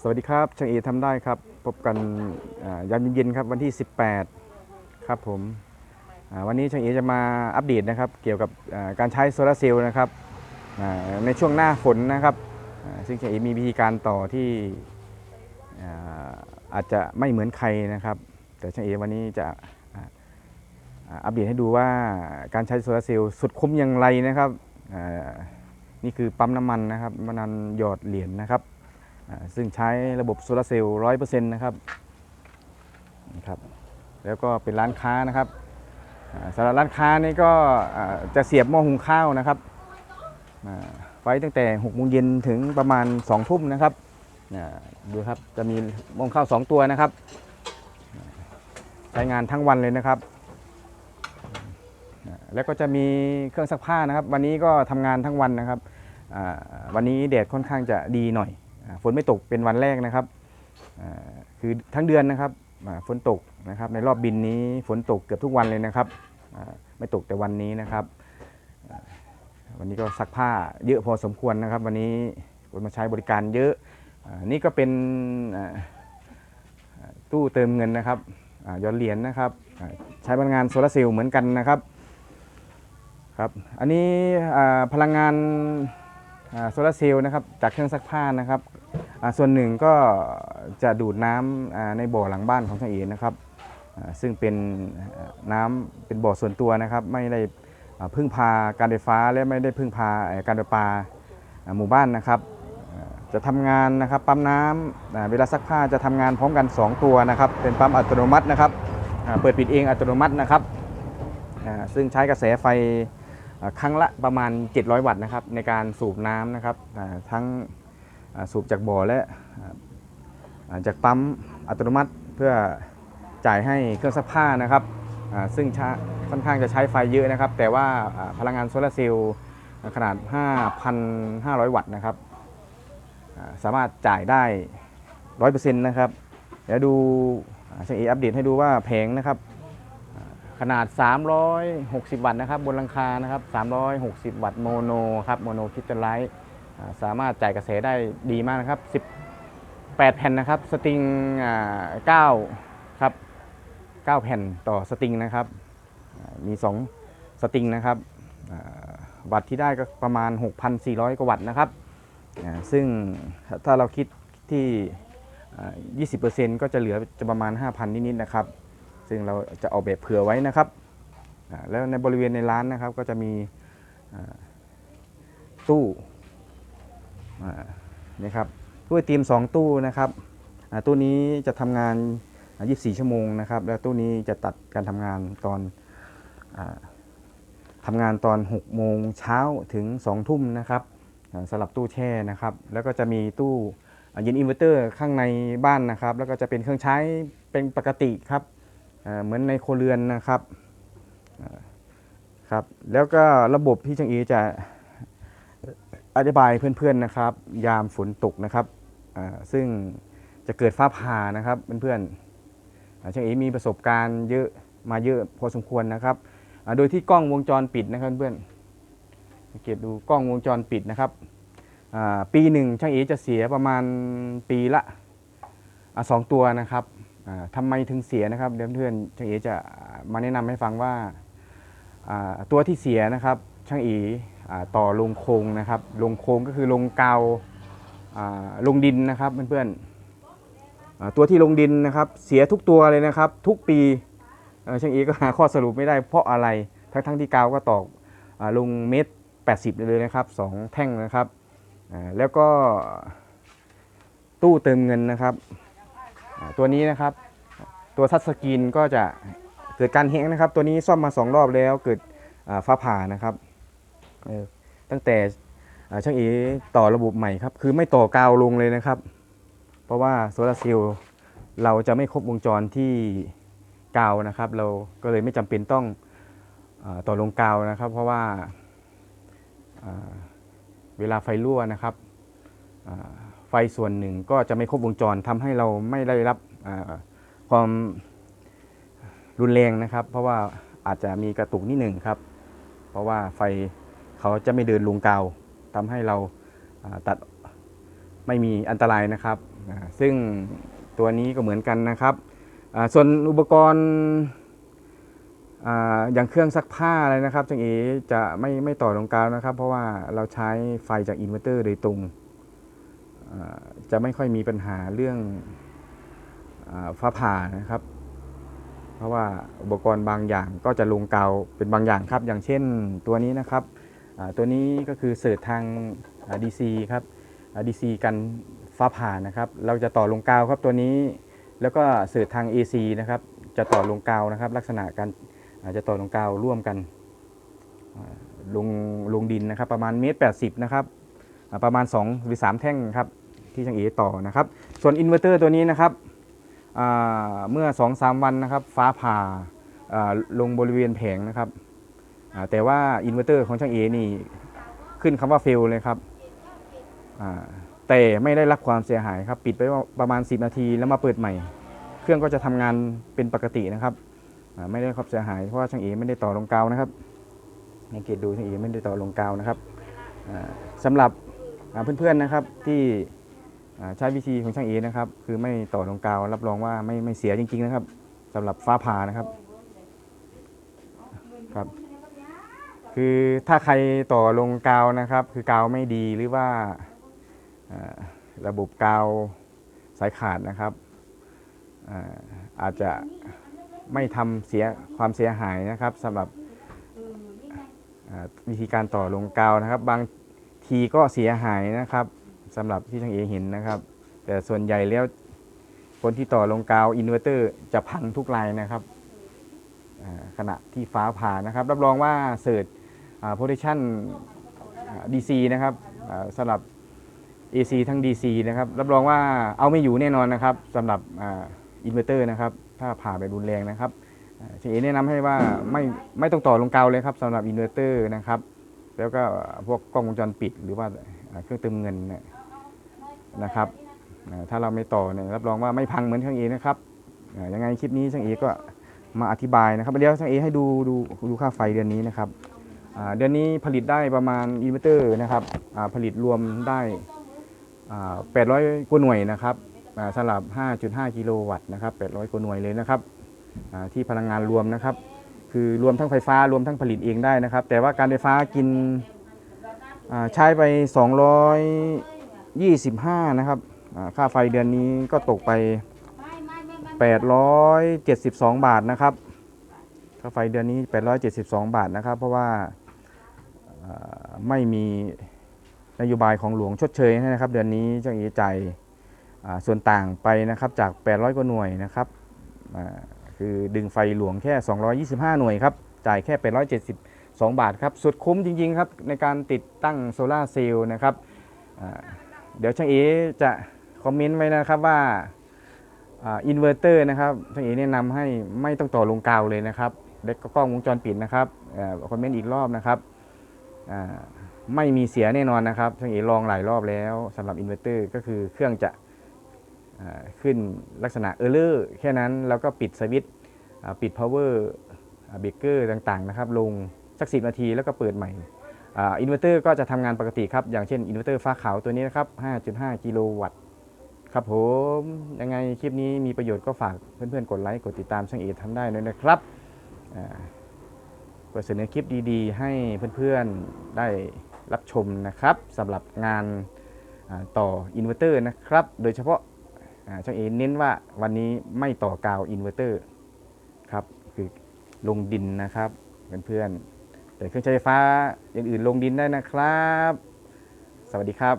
สวัสดีครับช่างเอทำได้ครับ พบกันยามเย็นๆครับวันที่ 18 ครับผมวันนี้ช่างเอจะมาอัปเดตนะครับ เกี่ยวกับการใช้โซลาร์เซลล์นะครับในช่วงหน้าฝนนะครับ ซึ่งช่างเอมีวิธีการต่อที่อาจจะไม่เหมือนใครนะครับ แต่ช่างเอวันนี้จะอัปเดตให้ดูว่าการใช้โซลาร์เซลล์สุดคุ้มอย่างไรนะครับนี่คือปั๊มน้ำมันนะครับมันนันหยอดเหรียญนะครับ ซึ่งใช้ระบบโซลาร์เซลล์ร้อยเปอร์เซ็นต์นะครับนะครับ แล้วก็เป็นร้านค้านะครับสำหรับร้านค้านี่ก็จะเสียบหม้อหุงข้าวนะครับไว้ตั้งแต่6โมงเย็นถึงประมาณ2ทุ่มนะครับดูครับจะมีหม้อข้าว 2 ตัวนะครับ ใช้งานทั้งวันเลยนะครับ แล้วก็จะมีเครื่องซักผ้านะครับ วันนี้ก็ทำงานทั้งวันนะครับวันนี้แดดค่อนข้างจะดีหน่อย ฝนไม่ตกเป็นวันแรกนะครับคือทั้งเดือนนะครับฝนตกนะครับในรอบบินนี้ฝนตกเกือบทุกวันเลยนะครับไม่ตกแต่วันนี้นะครับ วันนี้ก็ซักผ้าเยอะพอสมควรนะครับ วันนี้คนมาใช้บริการเยอะนี่ก็เป็นตู้เติมเงินนะครับย้อนเหรียญนะครับใช้พลังงานโซลาร์เซลล์เหมือนกันนะครับครับ อันนี้พลังงาน โซลาร์เซลล์นะครับจากเครื่องซักผ้านะครับส่วนหนึ่งก็จะดูดน้ำอ่าในบ่อหลังบ้านของช่างเอนะครับซึ่งเป็นน้ำเป็นบ่อส่วนตัวนะครับ ไม่ได้พึ่งพาการไฟฟ้าและไม่ได้พึ่งพาการประปาหมู่บ้านนะครับ จะทำงานนะครับปั๊มน้ำอ่าเวลาซักผ้าจะทำงานพร้อมกัน 2 ตัวนะครับ เป็นปั๊มอัตโนมัตินะครับเปิดปิดเองอัตโนมัตินะครับซึ่งใช้กระแสไฟ ครั้งละประมาณ 700 วัตต์นะครับในการสูบน้ำนะครับทั้งสูบจากบ่อและจากปั๊มอัตโนมัติเพื่อจ่ายให้เครื่องซักผ้านะครับซึ่งค่อนข้างจะใช้ไฟเยอะนะครับ แต่ว่าพลังงานโซลาร์เซลล์ขนาด 5,500 วัตต์นะครับสามารถจ่ายได้ 100%นะครับ เดี๋ยวดูอ่าช่างเออัปเดตให้ดูว่าแผงนะครับ ขนาด 360 วัตต์นะครับบนหลังคานะครับ 360 วัตต์โมโนครับโมโนคริสตัลไลท์สามารถจ่ายกระแสได้ดีมากนะครับ 18 แผ่นนะครับ สตริง9ครับ 9 แผ่นต่อสตริงนะครับ มี 2 สตริงนะครับวัตต์ที่ได้ก็ประมาณ 6,400 กว่าวัตต์นะครับ ซึ่งถ้าเราคิดที่อ่า20%ก็จะเหลือจะประมาณ 5,000 นิดๆนะครับ ซึ่งเราจะออกแบบเผื่อไว้นะครับ แล้วในบริเวณในร้านนะครับก็จะมีตู้นี่ครับตู้ไอติม2ตู้นะครับตู้นี้จะทำงานอ่า24 ชั่วโมงนะครับ แล้วตู้นี้จะตัดการทำงานตอนอาทำงานตอน 6 โมงเช้าถึง 2 ทุ่มนะครับสำหรับตู้แช่นะครับ แล้วก็จะมีตู้เย็นอินเวอร์เตอร์ข้างในบ้านนะครับ แล้วก็จะเป็นเครื่องใช้เป็นปกติครับ เหมือนในโครเรือนนะครับครับ แล้วก็ระบบที่ช่างอีจะอธิบายเพื่อนๆนะครับ ยามฝนตกนะครับซึ่งจะเกิดฟ้าผ่านะครับเพื่อนๆช่างอีมีประสบการณ์เยอะมาเยอะพอสมควรนะครับโดยที่กล้องวงจรปิดนะครับเพื่อนๆสังเกตดูกล้องวงจรปิดนะครับปีหนึ่งช่างอีจะเสียประมาณปีละสองตัวนะครับ อ่าทำไมถึงเสียนะครับเดี๋ยวเพื่อนช่างเอจะมาแนะนำให้ฟังว่าตัวที่เสียนะครับช่างเอต่อลงโครงนะครับลงโครงก็คือลงกาวลงดินนะครับเพื่อนๆตัวที่ลงดินนะครับเสียทุกตัวเลยนะครับ ทุกปีช่างเอก็หาข้อสรุปไม่ได้เพราะอะไรทั้งทั้งๆที่กาวก็ตอกลงเมตร80 เลยนะครับสองแท่งนะครับแล้วก็ตู้เติมเงินนะครับ ตัวนี้นะครับ ตัวทัชสกรีนก็จะเกิดการแห้งนะครับ ตัวนี้ซ่อมมา 2 รอบแล้วเกิดอ่าฟ้าผ่านะครับตั้งแต่ช่างเอต่อระบบใหม่ครับ คือไม่ต่อกาวลงเลยนะครับ เพราะว่าโซลาร์เซลล์เราจะไม่ครบวงจรที่กาวนะครับ เราก็เลยไม่จำเป็นต้องอต่อลงกาวนะครับ เพราะว่าเวลาไฟรั่วนะครับ ไฟส่วนหนึ่งก็จะไม่ครบวงจรทำให้เราไม่ได้รับความรุนแรงนะครับ เพราะว่าอาจจะมีกระตุกนิดหนึ่งครับ เพราะว่าไฟเขาจะไม่เดินลงกาวทำให้เราตัดไม่มีอันตรายนะครับ ซึ่งตัวนี้ก็เหมือนกันนะครับ ส่วนอุปกรณ์ออย่างเครื่องซักผ้าอะไรนะครับจังเอจะไม่ไม่ต่อลงกาวนะครับ เพราะว่าเราใช้ไฟจากอินเวอร์เตอร์โดยตรง จะไม่ค่อยมีปัญหาเรื่องอาฟ้าผ่านะครับ เพราะว่าอุปกรณ์บางอย่างก็จะลงกาวเป็นบางอย่างครับ อย่างเช่นตัวนี้นะครับตัวนี้ก็คือเสิร์ชทาง DC ครับ DC กันฟ้าผ่านะครับ เราจะต่อลงกาวครับตัวนี้ แล้วก็เสิร์ชทาง AC นะครับ จะต่อลงกาวนะครับ ลักษณะการจะต่อลงกาวร่วมกันลงลงดินนะครับ ประมาณเมตรแปนะครับ ประมาณ 2 หรือ 3 แท่งครับที่ช่างเอต่อนะครับ ส่วนอินเวอร์เตอร์ตัวนี้นะครับเมื่อ 2-3 วันนะครับ ฟ้าผ่าลงบริเวณแผงนะครับแต่ว่าอินเวอร์เตอร์ของช่างเอนี่ขึ้นคำว่าเฟลเลยครับแต่ไม่ได้รับความเสียหายครับ ปิดไปประมาณ 10 นาทีแล้วมาเปิดใหม่ เครื่องก็จะทำงานเป็นปกตินะครับไม่ได้ความเสียหายเพราะว่าช่างเอไม่ได้ต่อลงกาวนะครับสังเกตดูช่างเอไม่ได้ต่อลงกาวนะครับอ่าสำหรับ เพื่อนๆนะครับที่ใช้วิธีของช่างเอนะครับ คือไม่ต่อลงกาวรับรองว่าไม่ไม่เสียจริง ๆ นะครับสำหรับฟ้าผ่านะครับครับ คือถ้าใครต่อลงกาวนะครับ คือกาวไม่ดีหรือว่าระบบกาวสายขาดนะครับอาจจะไม่ทำเสียความเสียหายนะครับสำหรับวิธีการต่อลงกาวนะครับ บาง ทีก็เสียหายนะครับสำหรับที่ช่างเอเห็นนะครับ แต่ส่วนใหญ่แล้วคนที่ต่อลงกาวอินเวอร์เตอร์จะพังทุกรายนะครับขณะที่ฟ้าผ่านะครับ รับรองว่าเสิร์ชโพซิชันดีซีนะครับอ่าสำหรับ AC ทั้ง DC นะครับรับรองว่าเอาไม่อยู่แน่นอนนะครับสำหรับอินเวอร์เตอร์นะครับ ถ้าผ่าไปรุนแรงนะครับเชเอแนะนำให้ว่าไม่ไม่ต้องต่อลงกาวเลยครับสำหรับอินเวอร์เตอร์นะครับ แล้วก็พวกกล้องวงจรปิดหรือว่าเครื่องเติมเงินนะครับถ้าเราไม่ต่อเนี่ยรับรองว่าไม่พังเหมือนช่างเอนะครับยังไงคลิปนี้ช่างเอก็มาอธิบายนะครับเดี๋ยวช่างเอให้ดูดูดูค่าไฟเดือนนี้นะครับเดือนนี้ผลิตได้ประมาณอินเวอร์เตอร์นะครับผลิตรวมได้800กว่าหน่วยนะครับสำหรับ 5.5 กิโลวัตต์นะครับ800กว่าหน่วยเลยนะครับที่พลังงานรวมนะครับ คือรวมทั้งไฟฟ้ารวมทั้งผลิตเองได้นะครับ แต่ว่าการไฟฟ้ากินใช้ไป 225 นะครับค่าไฟเดือนนี้ก็ตกไป 872 บาทนะครับค่าไฟเดือนนี้ 872 บาทนะครับ เพราะว่าไม่มีนโยบายของหลวงชดเชยให้นะครับ เดือนนี้จ้างเอจ่ายส่วนต่างไปนะครับจาก 800 กว่าหน่วยนะครับ คือดึงไฟหลวงแค่ 225 หน่วยครับ จ่ายแค่ 872 บาทครับ สุดคุ้มจริง ๆ ครับ ในการติดตั้งโซลาเซลล์นะครับ เดี๋ยวช่างเอจะคอมเมนต์ไว้นะครับว่าอินเวอร์เตอร์นะครับช่างเอแนะนำให้ไม่ต้องต่อลงกาวเลยนะครับเด็กกล้องวงจรปิดนะครับคอมเมนต์อีกรอบนะครับไม่มีเสียแน่นอนนะครับช่างเอลองหลายรอบแล้วสำหรับอินเวอร์เตอร์ก็คือเครื่องจะ ขึ้นลักษณะเออร์เลอร์แค่นั้นแล้วก็ปิดสวิตช์ปิดพาวเวอร์เบรกเกอร์ต่างๆนะครับลงสักสินาทีแล้วก็เปิดใหม่อินเวอร์เตอร์ก็จะทำงานปกติครับ อย่างเช่นอินเวอร์เตอร์ฟ้าขาวตัวนี้นะครับ 5.5 กิโลวัตต์ครับผม ยังไงคลิปนี้มีประโยชน์ก็ฝากเพื่อนๆ กดไลค์ กดติดตามช่างเอทำได้ด้วยนะครับอ่าเปิดเสนอคลิปดีๆ ให้เพื่อนๆได้รับชมนะครับสำหรับงานต่ออินเวอร์เตอร์นะครับ โดยเฉพาะ ช่างเอเน้นว่าวันนี้ไม่ต่อกาวอินเวอร์เตอร์ครับคือลงดินนะครับเพื่อนๆแต่เครื่องใช้ไฟฟ้าอย่างอื่นลงดินได้นะครับ สวัสดีครับ